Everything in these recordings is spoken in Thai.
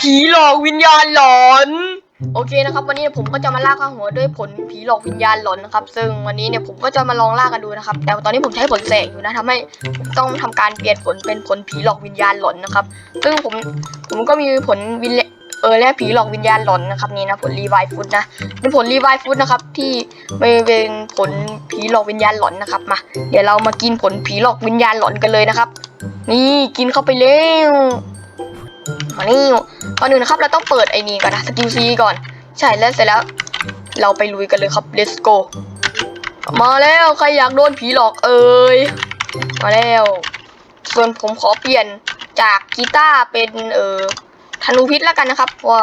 ผีหลอกวิญญาณหลอน โอเคนะครับ วันนี้ผมก็จะมาล่าข้างหัวด้วยผลผีหลอกวิญญาณหลอนนะครับ ซึ่งวันนี้เนี่ยผมก็จะมาลองล่ากันดูนะครับ แต่ตอนนี้ผมใช้ผลแสงอยู่นะทำให้ผมต้องทำการเปลี่ยนผลเป็นผลผีหลอกวิญญาณหลอนนะครับ ซึ่งผมผมก็มีผลวิญญเออและผีหลอกวิญญาณหลอนนะครับนี่นะผลรีไวฟุตนะเป็นผลรีไวฟุตนะครับที่ไม่เป็นผลผีหลอกวิญญาณหลอนนะครับมา เดี๋ยวเรามากินผลผีหลอกวิญญาณหลอนกันเลยนะครับ นี่กินเข้าไปเร็ว มานี่ก่อนอื่นนะครับ เราต้องเปิดไอ้นี่ก่อนนะสกิลซีก่อน ใช่แล้วเสร็จแล้ว เราไปลุยกันเลยครับ let's go มาแล้วใครอยากโดนผีหลอกเอ่ยมาแล้ว ส่วนผมขอเปลี่ยนจากกีตาร์เป็นเอ่อธนูพิษแล้วกันนะครับว่า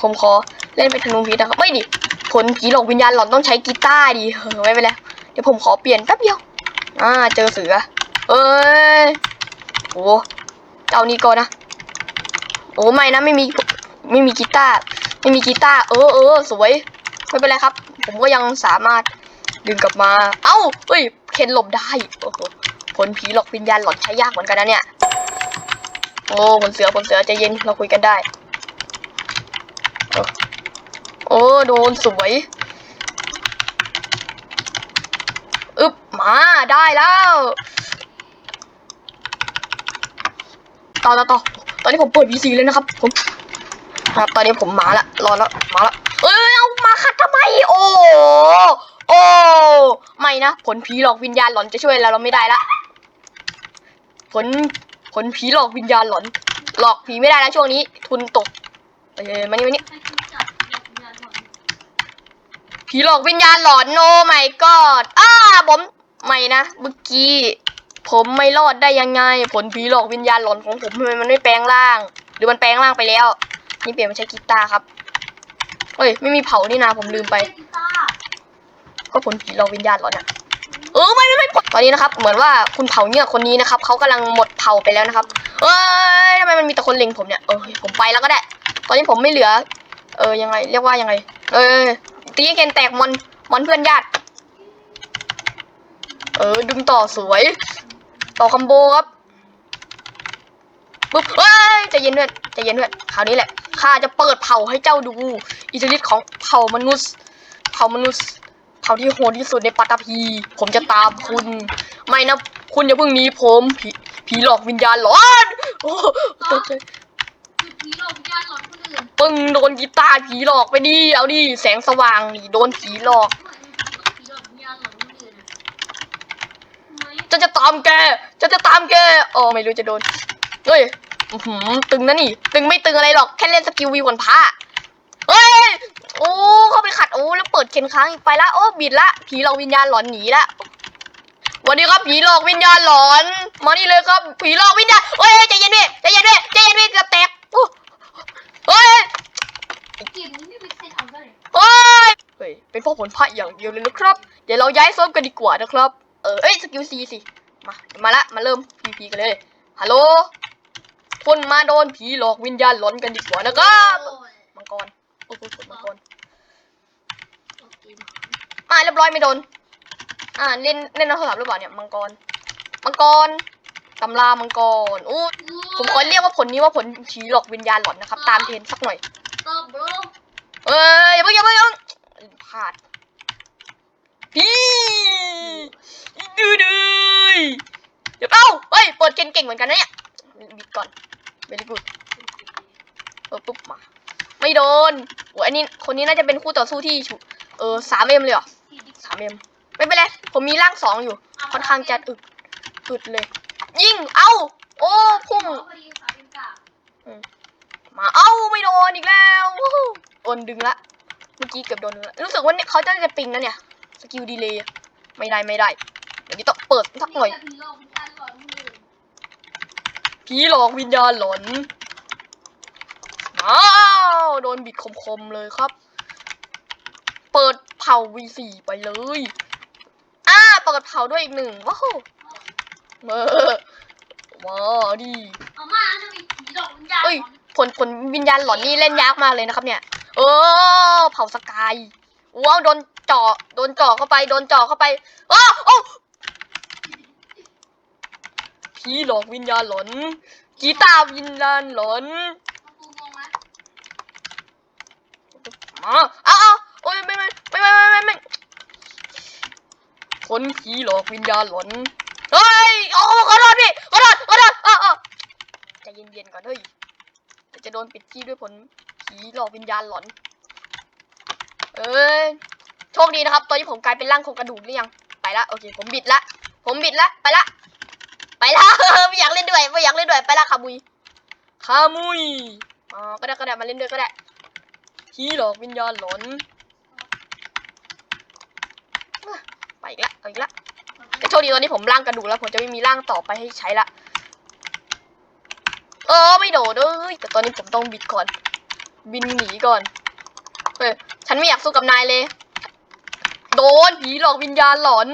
ผมขอเล่นเป็นธนูพิษนะครับไม่ดิผลผีหลอกวิญญาณหลอนต้องใช้กีตาร์ดิเออไม่เป็นไรเดี๋ยวผมขอเปลี่ยนแป๊บเดียวอ่าเจอเสือ เอ้ยโอ้ เจ้านี่ก่อนนะ โอ้ไม่นะไม่มีไม่มีกีตาร์ไม่มีกีตาร์เออเออสวย ไม่เป็นไรครับ ผมก็ยังสามารถดึงกลับมา เอ้าเอ้ยเคนหลบได้โอ้โหผลผีหลอกวิญญาณหลอนใช้ยากเหมือนกันนะเนี่ยโอ้ผลเสือผลเสือใจเย็นเราคุยกันได้โอ้โดนสวยอึบมาได้แล้ว ต่อต่อต่อตอนนี้ผมเปิด PC เลยนะครับ ผมครับตอนนี้ผมมาละรอแล้วมาละเอ้ยเอามาคัดทำไมโอ้โอ้ไม่นะผลผีหลอกวิญญาณหลอนจะช่วยเราเราไม่ได้ละผลผลผีหลอกวิญญาณหลอน หลอกผีไม่ได้แล้วช่วงนี้ ทุนตกเอ้ยมานี่มานี่ผีหลอกวิญญาณหลอนโนไม่กอดอ้าผมไม่นะเมื่อกี้ ผมไม่รอดได้ยังไง ผลผีหลอกวิญญาณหลอนของผมทำไมมันไม่แปลงร่าง หรือมันแปลงร่างไปแล้ว นี่เปลี่ยนมาใช้กีตาร์ครับเฮ้ยไม่มีเผานี่นาผมลืมไปก็ผลผีหลอกวิญญาณหลอนอะเออไม่ไม่ไม่ตอนนี้นะครับ เหมือนว่าคุณเผาเนี่ยคนนี้นะครับเขากำลังหมดเผาไปแล้วนะครับ เอ้ยทำไมมันมีแต่คนเล็งผมเนี่ยเออผมไปแล้วก็ได้ ตอนนี้ผมไม่เหลือ เออยังไง เรียกว่ายังไง เออตีเคนแตกมอนมอนเพื่อนญาติเออดึงต่อสวย ต่อคอมโบครับปุ๊บเฮ้ยใจเย็นเพื่อนใจเย็นเพื่อนคราวนี้แหละข้าจะเปิดเผาให้เจ้าดูอิทธิฤทธิ์ของเผ่ามนุษย์เผ่ามนุษย์เผ่าที่โหดที่สุดในปัตตภี ผมจะตามคุณ ไม่นะ คุณอย่าเพิ่งหนีผมผีผีหลอกวิญญาณหลอนโอ้ตกใจคือผีหลอกวิญญาณหลอนคนอื่นปึ้งโดนกีตาร์ผีหลอกไปดิเอาดิแสงสว่างนี่โดนผีหลอก ทำไมต้องผีหลอกวิญญาณหลอนคนอื่นอะ ทำไมจะจะตามแกจะจะตามแกอ๋อไม่รู้จะโดน เฮ้ยอื้อหือตึงนะนี่ ตึงไม่ตึงอะไรหรอก แค่เล่นสกิลวีวันพระเฮ้ย โอ้ เข้าไปขัด โอ้ แล้วเปิดเข็นค้างอีกไปละ โอ้ บิดละ ผีหลอกวิญญาณหลอนหนีละสวันนี้ครับผีหลอกวิญญาณหลอน มานี่เลยครับ ผีหลอกวิญญาณเฮ้ยใจเย็นดิใจเย็นดิใจเย็นดิเกือบแตกโอ้เฮ้ยเกมนี้ไม่เป็นเซตเอาได้เลยเฮ้ยเฮ้ย เป็นพวกผลพระอย่างเดียวเลยนะครับ เดี๋ยวเราย้ายเซิร์ฟกันดีกว่านะครับ เออเอ้ยสกิลซีสิมามาละมาเริ่ม PVP กันเลยฮัลโหลคนมาโดนผีหลอกวิญญาณหลอนกันดีกว่านะครับโอ้ยมังกรโอ้โหมังกรโอเคมาเรียบร้อยไม่โดนอ่าเล่นเล่นน้ำโทรศัพท์หรือเปล่าเนี่ยมังกรมังกรตำรามังกรอู้ผมขอเรียกว่าผลนี้ว่าผลผีหลอกวิญญาณหลอนนะครับ ตามเทรนด์สักหน่อยตอบโบรเอ้ยอย่าเพิ่งอย่าเพิ่งอย่าเพิ่งพลาดพี่ ดื้อดื้อเดี๋ยวเอ้าเฮ้ยเปิดเก่งเก่งเหมือนกันนะเนี่ยบิดก่อนเวลี่กูดเออปุ๊บมา ไม่โดนโอ้อันนี้คนนี้น่าจะเป็นคู่ต่อสู้ที่ฉุเออสามเอ็มเลยเหรอสามเอ็มไม่เป็นไรผมมีร่างสองอยู่ ค่อนข้างจะอึดอึดเลย ยิงเอ้า โอ้พุ่งมามาเอ้าไม่โดนอีกแล้วโดนดึงละ เมื่อกี้เกือบโดนดึงละรู้สึกว่าเนี่ยเขาจะจะปิงนะเนี่ย สกิลดีเลยไม่ได้ไม่ได้ เดี๋ยวนี้ต้องเปิดสักหน่อยผีหลอกวิญญาณหลอนคนอื่นผีหลอกวิญญาณหลอนอ้าวโดนบิดคมๆเลยครับ เปิดเผา V4 ไปเลยอ่าเปิดเผาด้วยอีกหนึ่งว้าวเออว้าวดีเอามาจะมีผีหลอกวิญญาณหลเอ้ยอนผลผลวิญญาณหลอนนี่เล่นยากมากเลยนะครับเนี่ย เออ เผาสกายว้าวโดนเจ่อโดนเจาะเข้าไป โดนเจาะเข้าไปอ้าโอ้ผีหลอกวิญญาณหลอนกีตาวิญญาณหลอนมาอ้าวโอ้ยไม่ไม่ไม่ไม่ไม่ไม่คนขี้หลอกวิญญาณหลอนเฮ้ยโอ้ขอโทษพี่ขอโทษขอโทษอ้าวใจเย็นๆก่อนเฮ้ยจะโดนปิดที่ด้วยผลผีหลอกวิญญาณหลอน เอ้ย โชคดีนะครับ ตอนนี้ผมกลายเป็นร่างโครงกระดูกหรือยัง ไปละ โอเค ผมบิดละ ผมบิดละ ไปละ ไปละ ไม่อยากเล่นด้วย ไม่อยากเล่นด้วย ไปละคามุยคามุย อ๋อ ก็ได้ก็ได้มาเล่นด้วยก็ได้ผีหลอกวิญญาณหลอนอะไปอีกละไปอีกละ แต่โชคดีตอนนี้ผมร่างกระดูกแล้ว ผมจะไม่มีร่างต่อไปให้ใช้ละเออไม่โดดเอ้ยแต่ตอนนี้ผมต้องบิดก่อน บินหนีก่อนเฮ้ยฉันไม่อยากสู้กับนายเลยโด นผีหลอกวิญญาณหลอน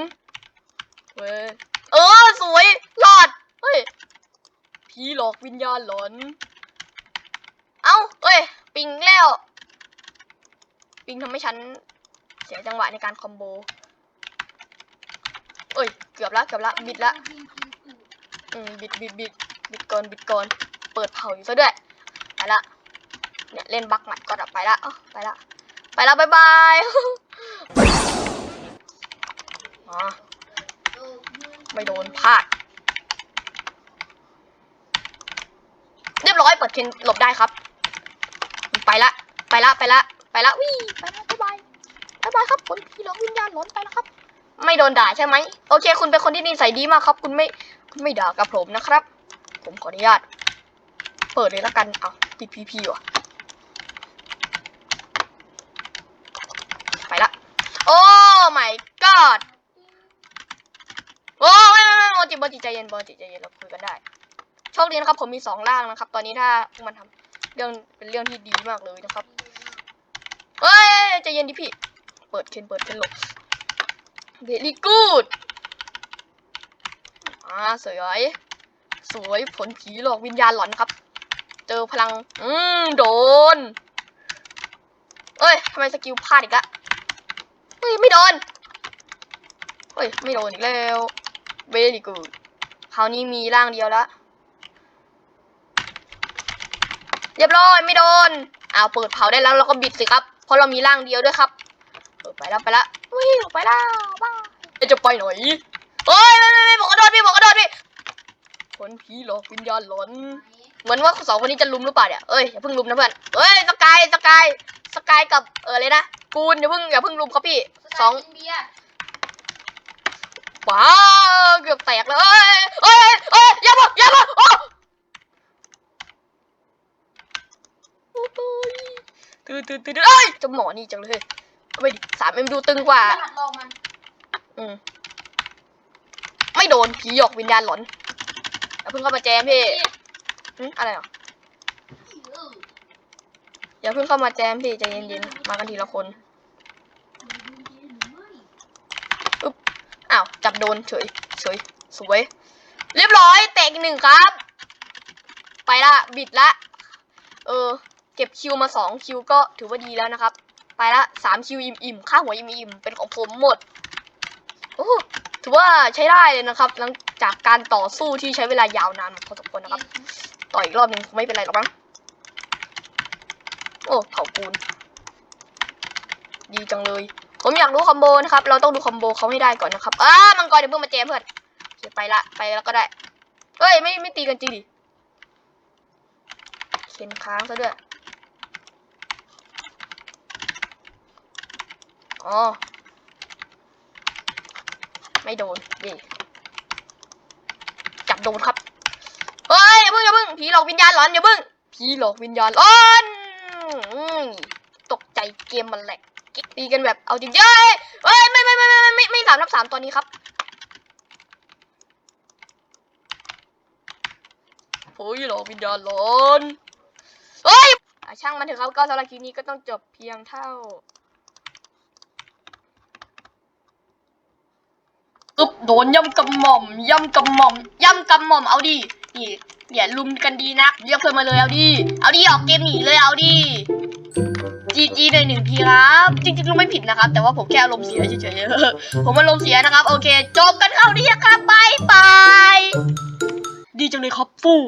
เว้ยเออสวยรอดเฮ้ยผีหลอกวิญญาณหลอน เอ้าเอ้ยปิงแล้ว ปิงทำให้ฉันเสียจังหวะในการคอมโบ เอ้ยเกือบละเกือบละบิดละอืมบิดบิดบิดบิดก่อนบิดก่อนเปิดเผาอยู่ซะด้วยไปละเนี่ยเล่นบักหมัดก่อนอะไปละอ้าไปละไปละบายบาย ไม่โดนพลาด เรียบร้อยเปิดเคนหลบได้ครับ ไปละ ไปละ ไปละ ไปละวิ่ไปละบ๊ายบายบ๊ายบายครับคนผีหลอกวิญญาณหลอนไปแล้วครับ ไม่โดนด่าใช่ไหม โอเค คุณเป็นคนที่นิสัยดีมากครับ คุณไม่คุณไม่ด่ากับผมนะครับ ผมขออนุญาต เปิดเลยละกัน เอาติดพีพีว่ะไปละ โอ้ my god โอ้ไม่ไม่ไม่โม จิโมจิใจเย็นโมจิใจเย็นเราคุยกันได้โชคดีนะครับผมมีสองร่างนะครับ ตอนนี้ถ้ามันทำเรื่องเป็นเรื่องที่ดีมากเลยนะครับเฮ้ยใจเย็นดิพี่เปิดเคนเปิดเคนหลบ very good อ่าสวยสวยผลผีหลอกวิญญาณหลอนครับ เจอพลัง อืมโดน เอ้ยทำไมสกิลพลาดอีกละเฮ้ยไม่โดนเฮ้ยไม่โดนอีกแล้ว very good คราวนี้มีร่างเดียวละเรียบร้อยไม่โดนเอาเปิดเผาได้แล้วเราก็บิดสิครับ เพราะเรามีร่างเดียวด้วยครับเออไปแล้วไปแล้ววิ่งไปแล้วบ้าจะไปหน่อยเฮ้ยไม่ไม่ไม่บอกกระโดดพี่บอกกระโดดพี่คนผีหลอกวิญญาณหลอน เหมือนว่าสองคนนี้จะลุมหรือเปล่าเนี่ยเอ้ยอย่าเพิ่งลุมนะเพื่อนเอ้ยสกายสกายสกายกับเออเลยนะกูนอย่าเพิ่งอย่าเพิ่งลุมเขาพี่สอง ว้าวเกือบแตกเลยเอ้ยเอ้ยเอ้ยอย่าบอกอย่าบอกโอ้โอ้ยตื่นตื่นตื่นเอ้ยเจะหมอนี่จังเลยเอาไปดิสามเอ็มดูตึงกว่าหัดลองมันอืมไม่โดนผีหยอกวิญญาณหลอนอย่าเพิ่งเข้ามาแจมพี่หึอะไรอะเอออย่าเพิ่งเข้ามาแจมพี่ใจเย็นๆมากันทีละคน อ้าวจับโดนเฉยเฉยสวย เรียบร้อยแตกอีกหนึ่งครับ ไปละบิดละ เออ เก็บคิวมาสองคิวก็ถือว่าดีแล้วนะครับ ไปละสามคิวอิ่มอิ่มๆค่าหัวอิ่มอิ่มๆเป็นของผมหมดโอ้ถือว่าใช้ได้เลยนะครับ หลังจากการต่อสู้ที่ใช้เวลายาวนานพอสมควรนะครับ ต่ออีกรอบหนึ่งคงไม่เป็นไรหรอกมั้งโอ้เผาปูนดีจังเลย ผมอยากรู้คอมโบนะครับ เราต้องดูคอมโบเขาให้ได้ก่อนนะครับอ้ามังกรเดี๋ยวเพิ่งมาเจมเพื่อนไปละไปแล้วก็ได้เฮ้ยไม่ไม่ตีกันจริงดิเข็นค้างซะด้วยอ๋อไม่โดนดิจับโดนครับเฮ้ยอย่าเพิ่งอย่าเพิ่งผีหลอกวิญญาณหลอนอย่าเพิ่งผีหลอกวิญญาณหลอนตกใจเกมมันแหลก กิ๊กตีกันแบบเอาจริงเฮ้ยเฮ้ยไม่ไม่ไม่ไม่ไม่ไม่ไม่สามทับสามตอนนี้ครับผีหลอกวิญญาณหลอนเฮ้ยช่างมันเถอะครับก็สำหรับคลิปนี้ก็ต้องจบเพียงเท่าอึบโดนย่ำกำหม่อมย่ำกำหม่อมย่ำกำหม่อมเอาดินี่อย่าลุมกันดีนักเรียกเพื่อนมาเลยเอาดิเอาดิออกเกมหนีเลยเอาดิ จีจีเลยหนึ่งทีครับ จริงๆลุงไม่ผิดนะครับ แต่ว่าผมแค่อารมณ์เสียเฉยๆผมอารมณ์เสียนะครับ โอเค จบกันเข้านี้ครับบายบาย ดีจังเลยครับฟู่